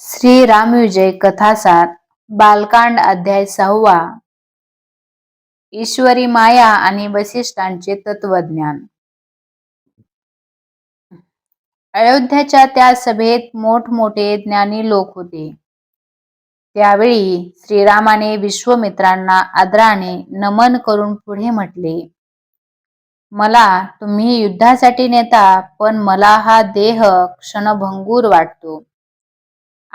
श्री रामविजय कथासार बालकांड अध्याय सहावा. ईश्वरी माया आणि वसिष्ठांचे तत्वज्ञान. अयोध्याच्या त्या सभेत मोठमोठे ज्ञानी लोक होते. त्यावेळी श्रीरामाने विश्वमित्रांना आदराने नमन करून पुढे म्हटले मला तुम्ही युद्धासाठी नेता पण मला हा देह क्षणभंगूर वाटतो.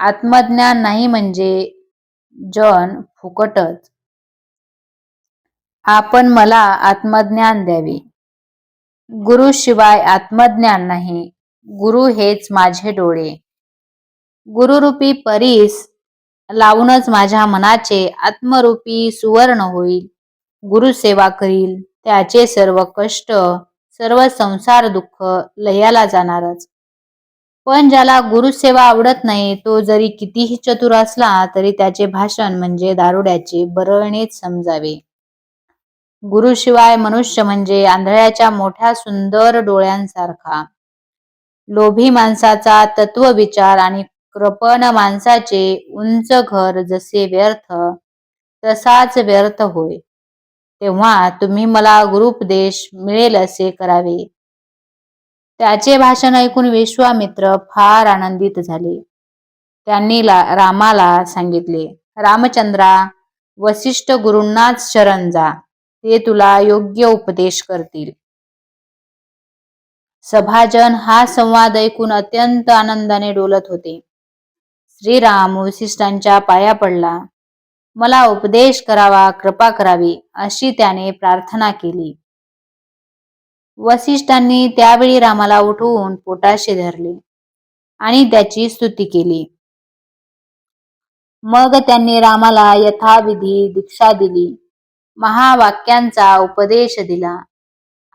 आत्मज्ञान नाही म्हणजे जन फुकटच. आपण मला आत्मज्ञान द्यावे. गुरु शिवाय आत्मज्ञान नाही. गुरु हेच माझे डोळे. गुरुरूपी परीस लावूनच माझ्या मनाचे आत्मरूपी सुवर्ण होईल. गुरुसेवा करील त्याचे सर्व कष्ट सर्व संसार दुःख लयाला जाणारच. पण ज्याला गुरुसेवा आवडत नाही तो जरी कितीही चतुर असला तरी त्याचे भाषण म्हणजे दारुड्याचे बरळणेच समजावे. गुरुशिवाय मनुष्य म्हणजे आंधळ्याच्या मोठ्या सुंदर डोळ्यांसारखा. लोभी माणसाचा तत्वविचार आणि कृपण माणसाचे उंच घर जसे व्यर्थ तसाच व्यर्थ होय. तेव्हा तुम्ही मला गुरुपदेश मिळेल असे करावे. त्याचे भाषण ऐकून विश्वामित्र फार आनंदित झाले. त्यांनी रामाला सांगितले रामचंद्रा वसिष्ठ गुरूंनाच शरण जा ते तुला योग्य उपदेश करतील. सभाजन हा संवाद ऐकून अत्यंत आनंदाने डोलत होते. श्रीराम वसिष्ठांच्या पाया पडला. मला उपदेश करावा कृपा करावी अशी त्याने प्रार्थना केली. वसिष्ठांनी त्यावेळी रामाला उठवून पोटाशी धरले आणि त्याची स्तुती केली. मग त्यांनी रामाला यथाविधी दीक्षा दिली महावाक्यांचा उपदेश दिला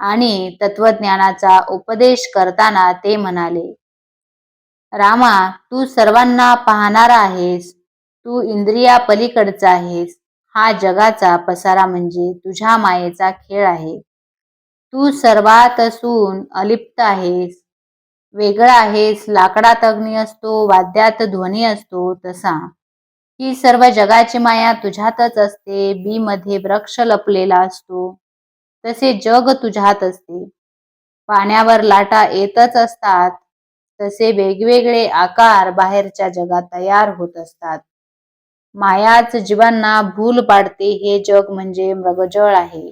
आणि तत्वज्ञानाचा उपदेश करताना ते म्हणाले रामा तू सर्वांना पाहणारा आहेस तू इंद्रिया पलीकडचा आहेस हा जगाचा पसारा म्हणजे तुझ्या मायेचा खेळ आहे. तू सर्वात असून अलिप्त आहेस. वेगळा आहेस लाकडात अग्नी असतो वाद्यात ध्वनी असतो तसा. ही सर्व जगाची माया तुझ्यातच असते बी मध्ये वृक्ष लपलेला असतो. तसे जग तुझ्यात असते. पाण्यावर लाटा येतच असतात. तसे वेगवेगळे आकार बाहेरच्या जगात तयार होत असतात. मायाच जीवांना भूल पाडते हे जग म्हणजे मृगजळ आहे.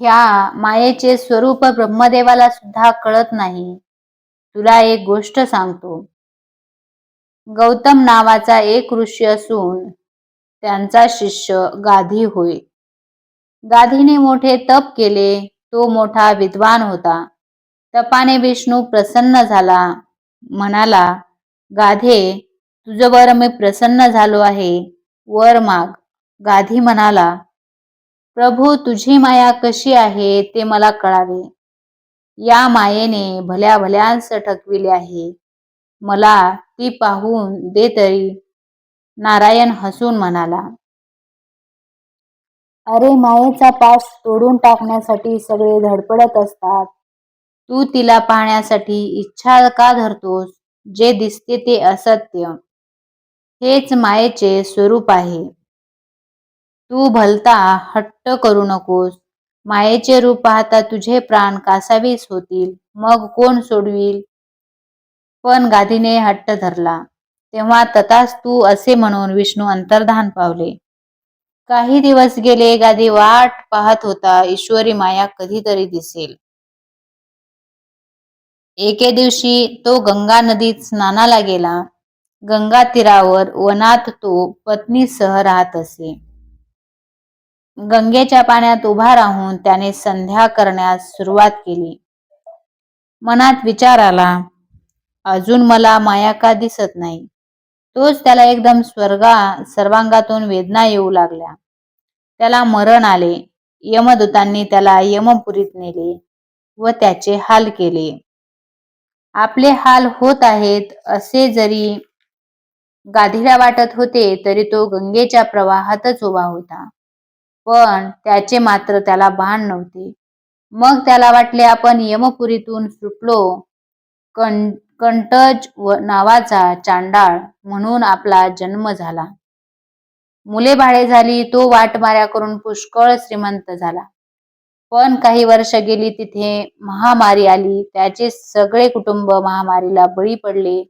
ह्या मायेचे स्वरूप ब्रह्मदेवाला सुद्धा कळत नाही. तुला एक गोष्ट सांगतो. गौतम नावाचा एक ऋषी असून त्यांचा शिष्य गाधी होय. गाधीने मोठे तप केले तो मोठा विद्वान होता. तपाने विष्णू प्रसन्न झाला. म्हणाला गाधे तुझवर मी प्रसन्न झालो आहे. वर माग. गाधी म्हणाला प्रभू तुझी माया कशी आहे ते मला कळावे. या मायेने भल्या भल्यांस ठकविले आहे. मला ती पाहून दे तरी. नारायण हसून म्हणाला. अरे मायेचा पाश तोडून टाकण्यासाठी सगळे धडपडत असतात. तू तिला पाहण्यासाठी इच्छा का धरतोस? जे दिसते ते असत्य. हेच मायेचे स्वरूप आहे. तू भलता हट्ट करू नकोस. मायेचे रूप पाहता तुझे प्राण कासावीस होतील. मग कोण सोडविल? पण गादीने हट्ट धरला. तेव्हा तथाच तू असे म्हणून विष्णू अंतर्धान पावले. काही दिवस गेले गादी वाट पाहत होता ईश्वरी माया कधीतरी दिसेल. एके दिवशी तो गंगा नदीत स्नानाला गेला. गंगा तीरावर वनात तो पत्नीसह राहत असे. गंगेच्या पाण्यात उभा राहून त्याने संध्या करण्यास सुरुवात केली. मनात विचार आला अजून मला माया का दिसत नाही तोच त्याला एकदम स्वर्गा सर्वांगातून वेदना येऊ लागल्या. त्याला मरण आले. यमदूतांनी त्याला यमपुरीत नेले व त्याचे हाल केले. आपले हाल होत आहेत असे जरी गाधीला वाटत होते तरी तो गंगेच्या प्रवाहातच उभा होता. पण त्याचे मात्र त्याला भान नव्हते. मग त्याला वाटले आपण यमपुरीतून सुटलो. कंटज व नावाचा चांडाळ म्हणून आपला जन्म झाला. मुले भाळे झाली तो वाटमाऱ्या करून पुष्कळ श्रीमंत झाला. पण काही वर्ष गेली तिथे महामारी आली. त्याचे सगळे कुटुंब महामारीला बळी पडले.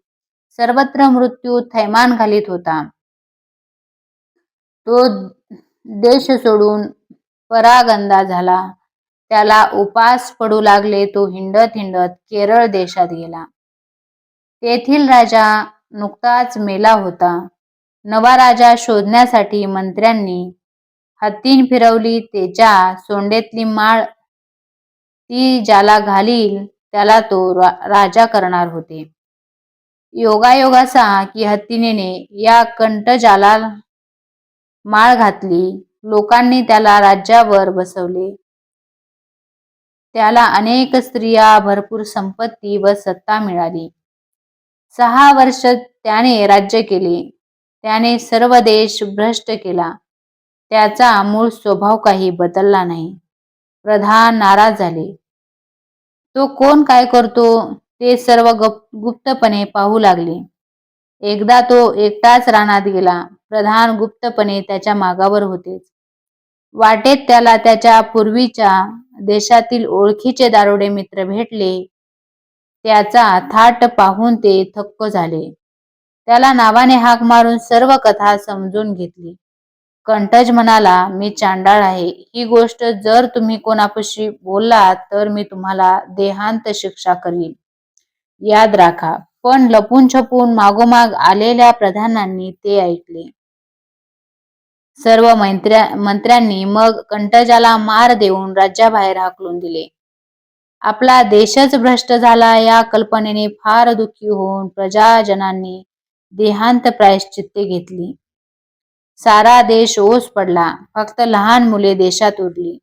सर्वत्र मृत्यू थैमान घालीत होता. तो देश सोडून परागंदा झाला. त्याला उपास पडू लागले तो हिंडत हिंडत केरळ देशात गेला. तेथील राजा नुकताच मेला होता. नवा राजा शोधण्यासाठी मंत्र्यांनी हत्तीन फिरवली त्याच्या सोंडेतली माळ ती ज्याला घालील त्याला तो रा, राजा करणार होते. योगायोगासा की हत्तीने या कंटजाला माळ घातली. लोकांनी त्याला राज्यावर बसवले. त्याला अनेक स्त्रिया भरपूर संपत्ती व सत्ता मिळाली. सहा वर्ष त्याने राज्य केले. त्याने सर्व देश भ्रष्ट केला. त्याचा मूळ स्वभाव काही बदलला नाही. प्रधान नाराज झाले. तो कोण काय करतो ते सर्व गुप्तपणे पाहू लागले. एकदा तो एकटाच रानात गेला. प्रधान गुप्तपणे त्याच्या मागावर होतेच. वाटेत त्याला त्याच्या पूर्वीच्या देशातील ओळखीचे दारोडे मित्र भेटले. त्याचा थाट पाहून ते थक्क झाले. त्याला नावाने हाक मारून सर्व कथा समजून घेतली. कंटज म्हणाला मी चांडाळ आहे. ही गोष्ट जर तुम्ही कोणापाशी बोललात तर मी तुम्हाला देहांत शिक्षा करीन. याद राखा. पण लपून छपून मागोमाग आलेल्या प्रधानांनी ते ऐकले. सर्व मंत्र्या मंत्र्यांनी मग कंटजाला मार देऊन राज्याबाहेर हाकलून दिले. आपला देशच भ्रष्ट झाला या कल्पनेने फार दुःखी होऊन प्रजाजनांनी देहांत प्रायश्चित्ते घेतली. सारा देश ओस पडला फक्त लहान मुले देशात उरली.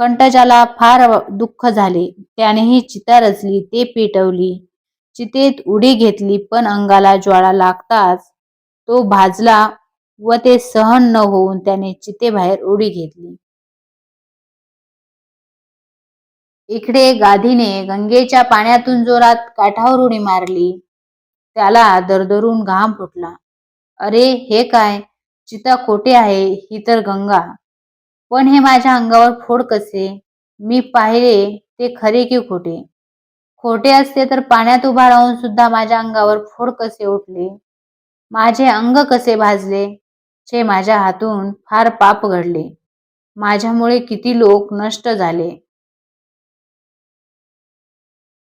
कंटजाला फार दुःख झाले त्यानेही चिता रचली ते पेटवली. चितेत उडी घेतली पण अंगाला ज्वाळा लागताच तो भाजला व ते सहन न होऊन त्याने चितेबाहेर उडी घेतली. इकडे गाधीने गंगेच्या पाण्यातून जोरात काठावर उडी मारली. त्याला दरदरून घाम फुटला. अरे हे काय? चिता खोटे आहे ही तर गंगा. पण हे माझ्या अंगावर फोड कसे? मी पाहिले ते खरे की खोटे? खोटे असते तर पाण्यात उभा राहून सुद्धा माझ्या अंगावर फोड कसे उठले? माझे अंग कसे भाजले? छे माझ्या हातून फार पाप घडले. माझ्यामुळे किती लोक नष्ट झाले.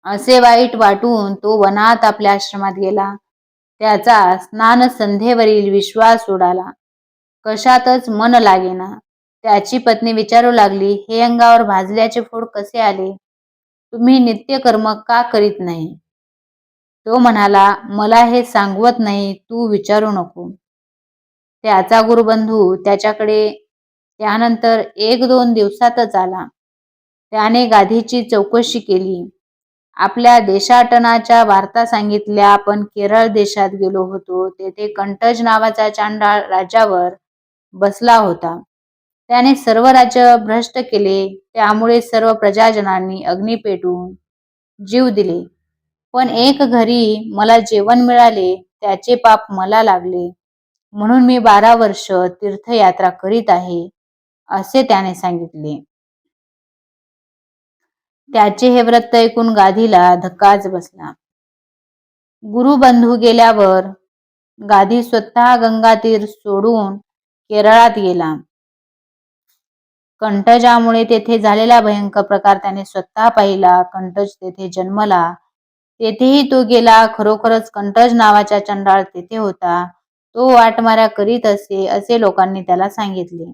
असे वाईट वाटून तो वनात आपल्या आश्रमात गेला. त्याचा स्नान संध्येवरील विश्वास उडाला. कशातच मन लागेना. त्याची पत्नी विचारू लागली हे अंगावर भाजल्याचे फोड कसे आले? तुम्ही नित्यकर्म का करीत नाही? तो म्हणाला मला हे सांगवत नाही तू विचारू नको. त्याचा गुरुबंधू त्याच्याकडे त्यानंतर एक दोन दिवसातच आला. त्याने गाधीची चौकशी केली. आपल्या देशाटनाच्या वार्ता सांगितल्या आपण केरळ देशात गेलो होतो तेथे कंटज नावाचा चांडाळ राज्यावर बसला होता. त्याने सर्व राज्य भ्रष्ट केले त्यामुळे सर्व प्रजाजनांनी अग्नी पेटून जीव दिले. पण एक घरी मला जेवण मिळाले त्याचे पाप मला लागले. म्हणून मी बारा वर्ष तीर्थयात्रा करीत आहे असे त्याने सांगितले. त्याचे हे व्रत ऐकून गाधीला धक्काच बसला. गुरुबंधू गेल्यावर गाधी स्वतः गंगातीर सोडून केरळात गेला. कंटजामुळे तेथे झालेला भयंकर प्रकार त्याने स्वतः पाहिला. कंटज तेथे जन्मला. तेथेही तो गेला. खरोखरच कंटज नावाचा चंडाळ तेथे होता. तो वाटमाऱ्या करीत असे असे लोकांनी त्याला सांगितले.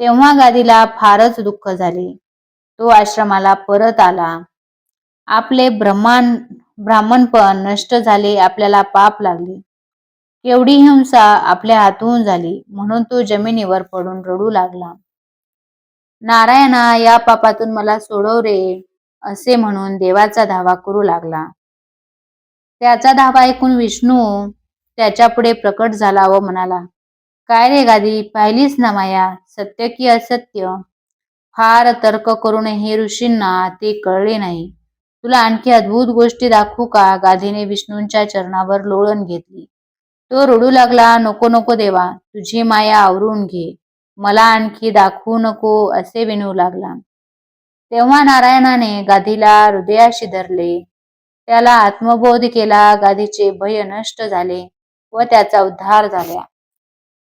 तेव्हा गादीला फारच दुःख झाले. तो आश्रमाला परत आला. आपले ब्रह्मान ब्राह्मणपण नष्ट झाले आपल्याला पाप लागले. केवढी हिंसा आपल्या हातून झाली म्हणून तो जमिनीवर पडून रडू लागला. नारायणा या पापातून मला सोडव रे असे म्हणून देवाचा धावा करू लागला. त्याचा धावा ऐकून विष्णू त्याच्या पुढे प्रकट झाला व म्हणाला. काय रे गादी पाहिलीस ना माया? सत्य की असत्य? फार तर्क करूनही ऋषींना ते कळले नाही. तुला आणखी अद्भुत गोष्टी दाखवू का? गाधीने विष्णूंच्या चरणावर लोळण घेतली. तो रडू लागला नको नको देवा तुझी माया आवरून घे. मला आणखी दाखवू नको असे विनू लागला. तेव्हा नारायणाने गाधीला हृदयाशी धरले. त्याला आत्मबोध केला गादीचे भय नष्ट झाले. व त्याचा उद्धार झाला.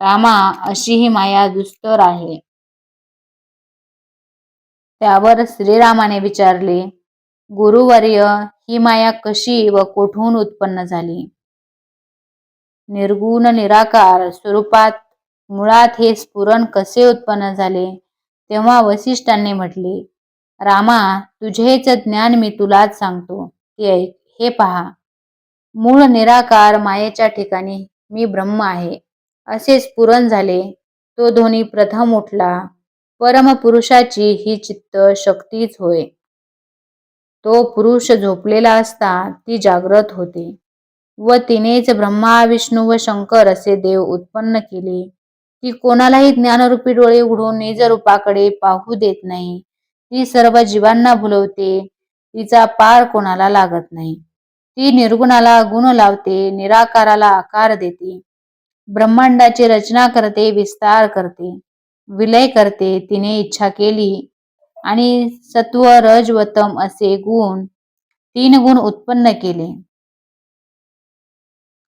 रामा अशी ही माया दुस्तर आहे. त्यावर श्रीरामाने विचारले गुरुवर्य ही माया कशी व कोठून उत्पन्न झाली? निर्गुण निराकार स्वरूपात मुळात हे स्फुरण कसे उत्पन्न झाले? तेव्हा वसिष्ठांनी म्हटले रामा तुझेच ज्ञान मी तुलाच सांगतो. ते हे पहा. मूळ निराकार मायेच्या ठिकाणी मी ब्रह्म आहे. असेच पुरण झाले. तो ध्वनी प्रथम उठला. परमपुरुषाची ही चित्त शक्तीच होय. तो पुरुष झोपलेला असता ती जागृत होते. व तिनेच ब्रह्मा विष्णू व शंकर असे देव उत्पन्न केले. ती कोणालाही ज्ञानरूपी डोळे उघडून निज रूपाकडे पाहू देत नाही. ती सर्व जीवांना भुलवते. तिचा पार कोणाला लागत नाही. ती निर्गुणाला गुण लावते निराकाराला आकार देते. ब्रह्मांडाची रचना करते विस्तार करते. विलय करते तिने इच्छा केली. आणि सत्व रज व तम असे गुण तीन गुण उत्पन्न केले.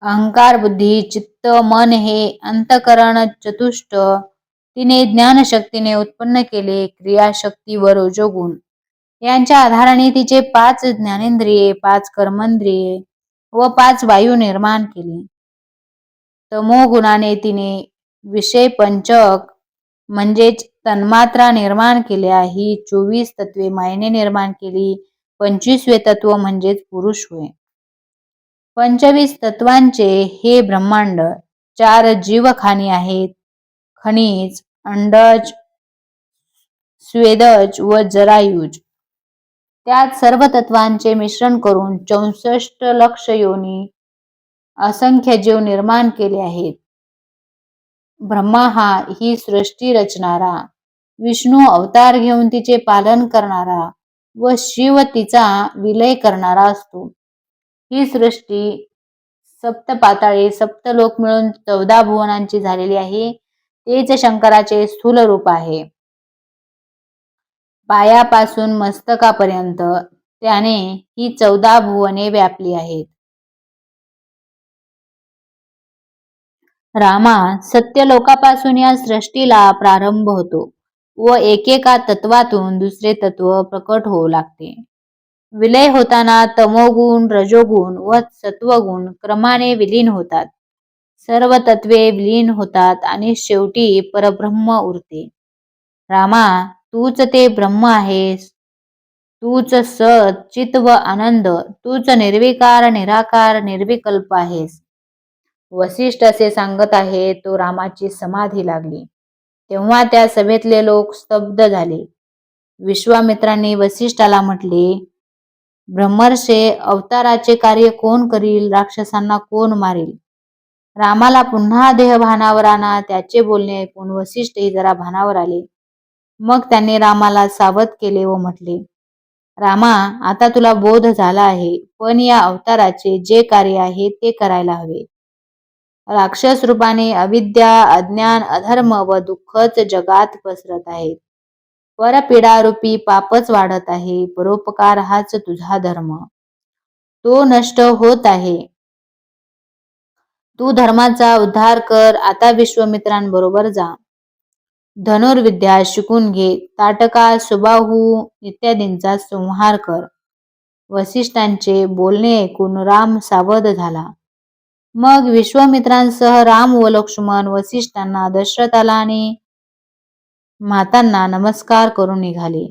अहंकार बुद्धी चित्त मन हे अंतकरण चतुष्ट तिने ज्ञानशक्तीने उत्पन्न केले क्रियाशक्ती व रजोगुण. यांच्या आधाराने तिचे पाच ज्ञानेंद्रिये पाच कर्मेंद्रिये व पाच वायू निर्माण केले. तमोगुणाने तिने विषय पंचक म्हणजेच तन्मात्रा निर्माण केल्या. ही चोवीस तत्वे मायने निर्माण केली. पंचवीसवे तत्व म्हणजेच पुरुष होय पंचवीस तत्वांचे हे ब्रह्मांड चार जीवखानी आहेत. खनिज अंडज स्वेदज व जरायुज. त्यात सर्व तत्वांचे मिश्रण करून चौसष्ट लक्ष योनी असंख्य जीव निर्माण केले आहेत. ब्रह्मा हा ही सृष्टी रचणारा विष्णू अवतार घेऊन तिचे पालन करणारा व शिव तिचा विलय करणारा असतो. ही सृष्टी सप्त पाताळे सप्त लोक मिळून चौदा भुवनांची झालेली आहे. तेच शंकराचे स्थूल रूप आहे. पायापासून मस्तकापर्यंत त्याने ही चौदा भुवने व्यापली आहेत. रामा सत्य लोकापासून या सृष्टीला प्रारंभ होतो व एकेका तत्वातून दुसरे तत्व प्रकट होऊ लागते. विलय होताना तमोगुण रजोगुण व सत्वगुण क्रमाने विलीन होतात. सर्व तत्वे विलीन होतात आणि शेवटी परब्रह्म उरते. रामा तूच ते ब्रह्म आहेस. तूच सत चित व आनंद तूच निर्विकार निराकार निर्विकल्प आहेस. वसिष्ठ असे सांगत आहे तो रामाची समाधी लागली. तेव्हा त्या सभेतले लोक स्तब्ध झाले. विश्वामित्रांनी वसिष्ठाला म्हटले ब्रह्मर्षे अवताराचे कार्य कोण करील? राक्षसांना कोण मारील? रामाला पुन्हा देह भानावर आणा त्याचे बोलणे ऐकून वसिष्ठही जरा भानावर आले. मग त्यांनी रामाला सावध केले व म्हटले रामा आता तुला बोध झाला आहे पण या अवताराचे जे कार्य आहे ते करायला हवे. राक्षस रूपाने अविद्या अज्ञान अधर्म व दुःखच जगात पसरत आहेत. परपीडारूपी पापच वाढत आहे परोपकार हाच तुझा धर्म. तो नष्ट होत आहे. तू धर्माचा उद्धार कर आता विश्वमित्रांबरोबर जा. धनुर्विद्या शिकून घे ताटका सुबाहू इत्यादींचा संहार कर. वसिष्ठांचे बोलणे ऐकून राम सावध झाला. मग विश्वामित्रांसह राम व लक्ष्मण वसिष्ठांना दशरथाला आणि मातांना नमस्कार करून निघाले.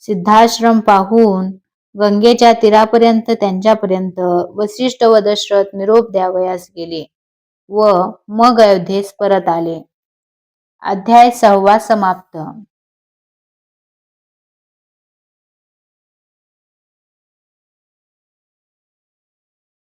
सिद्धाश्रम पाहून गंगेच्या तीरापर्यंत त्यांच्यापर्यंत वसिष्ठ व दशरथ निरोप द्यावयास गेले व मग अयोध्येस परत आले. अध्याय सहावा समाप्त.